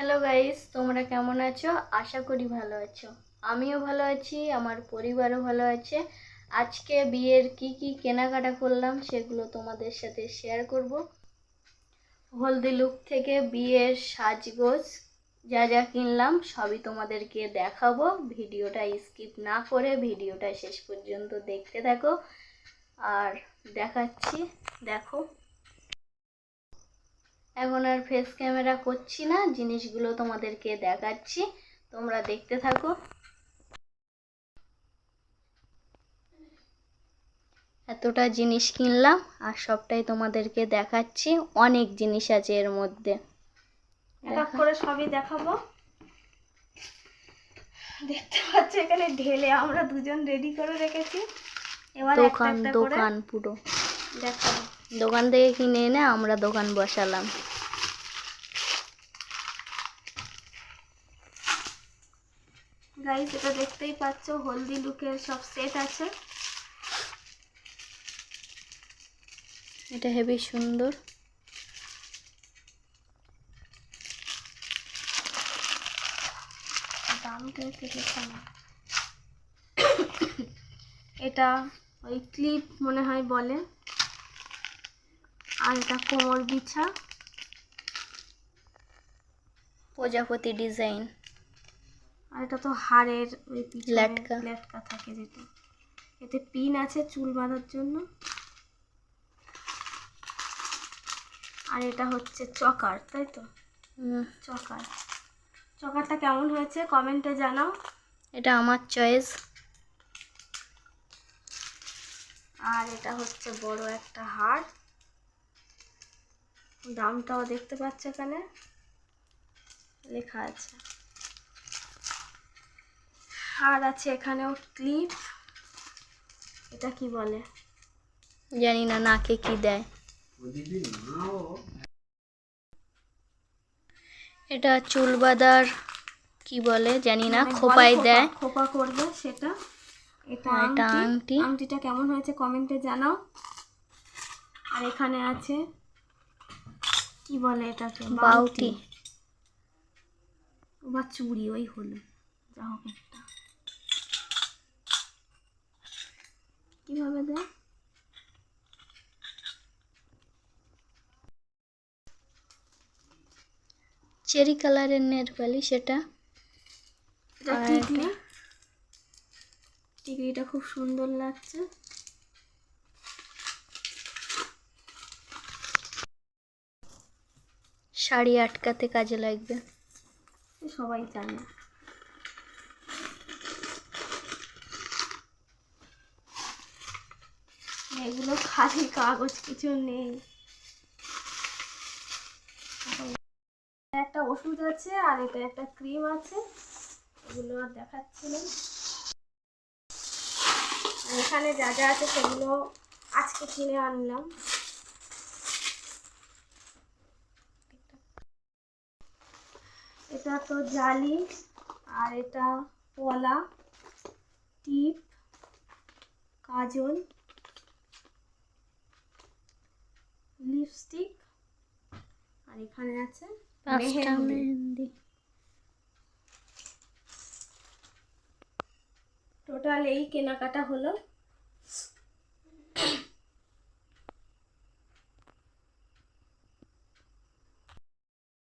Hello guys তোমরা কেমন আছো? আশা করি ভালো আছো। আমিও ভালো আছি, আমার পরিবারও ভালো আছে। আজকে বিয়ের কি কি কেনাকাটা করলাম সেগুলো তোমাদের সাথে শেয়ার করব। হলদি লুক থেকে বিয়ের সাজগোজ যা যা কিনলাম সবই তোমাদেরকে দেখাবো। ভিডিওটা স্কিপ না করে ভিডিওটা শেষ পর্যন্ত দেখতে থাকো। আর দেখাচ্ছি, দেখো। এখন আর ফেস ক্যামেরা করছি না জিনিসগুলো তোমাদেরকে দেখাচ্ছি। তোমরা দেখতে থাকো। এতটা জিনিস কিনলাম আর সবটাই তোমাদেরকে দেখাচ্ছি। অনেক জিনিস আছে এর মধ্যে। এক করে সবই দেখাবো। দেখতে পাচ্ছ এখানে ঢেলে আমরা দুজন রেডি করে রেখেছি। এবার দোকান দোকান পুরো। দেখাবো। দোকান থেকে কিনে এনে আমরা দোকান বসালাম। গাইস এটা দেখতেই পাচ্ছ হলদি লুকের সব সেট আছে। এটা হেবি সুন্দর। দাম এটা ওই ক্লিপ মনে হয় বলে। আর এটা কোমর বিছা। প্রজাপতি ডিজাইন। আর এটা তো হাড়ের ওই ল্যাটকা। ল্যাটকা থাকে যেটা। এতে পিন আছে চুল বাঁধার জন্য। আর এটা হচ্ছে চকার তাই তো? হুম, চকার। চকারটা কেমন হয়েছে কমেন্টে জানাও। এটা আমার চয়েস। আর এটা হচ্ছে বড় একটা হার দামটাও দেখতে পাচ্ছ এখানে। লেখা আছে। আর আছে এখানেও ক্লিপ। এটা কি বলে? জানি না নাকে কি দেয়। এটা চুল বাঁধার কি বলে জানি না মানে খোপায় দেয়। খোপা- করবে সেটা। এটা আংটি। আংটি। আংটিটা কেমন হয়েছে কমেন্টে জানাও। আর এখানে আছে কি বলে এটাকে? বাউটি। বা চুড়ি ওই হলো। যা হোক একটা। কীভাবে দেয়? চেরি কালারের নেট এটা এটা টিকলি। টিকলিটা খুব সুন্দর লাগছে। শাড়ি আটকাতে কাজে লাগবে। সবাই জানে। এগুলো খালি কাগজ, কিছু নেই। একটা ওষুধ আছে আর এটা একটা ক্রিম আছে। এগুলো আর দেখাচ্ছি না। এখানে যা যা আছে সেগুলো আজকে কিনে আনলাম। এটা তো জালি আর এটা পলা টিপ কাজল লিপস্টিক আর এখানে আছে মেহেন্দি। টোটাল এই কেনাকাটা হলো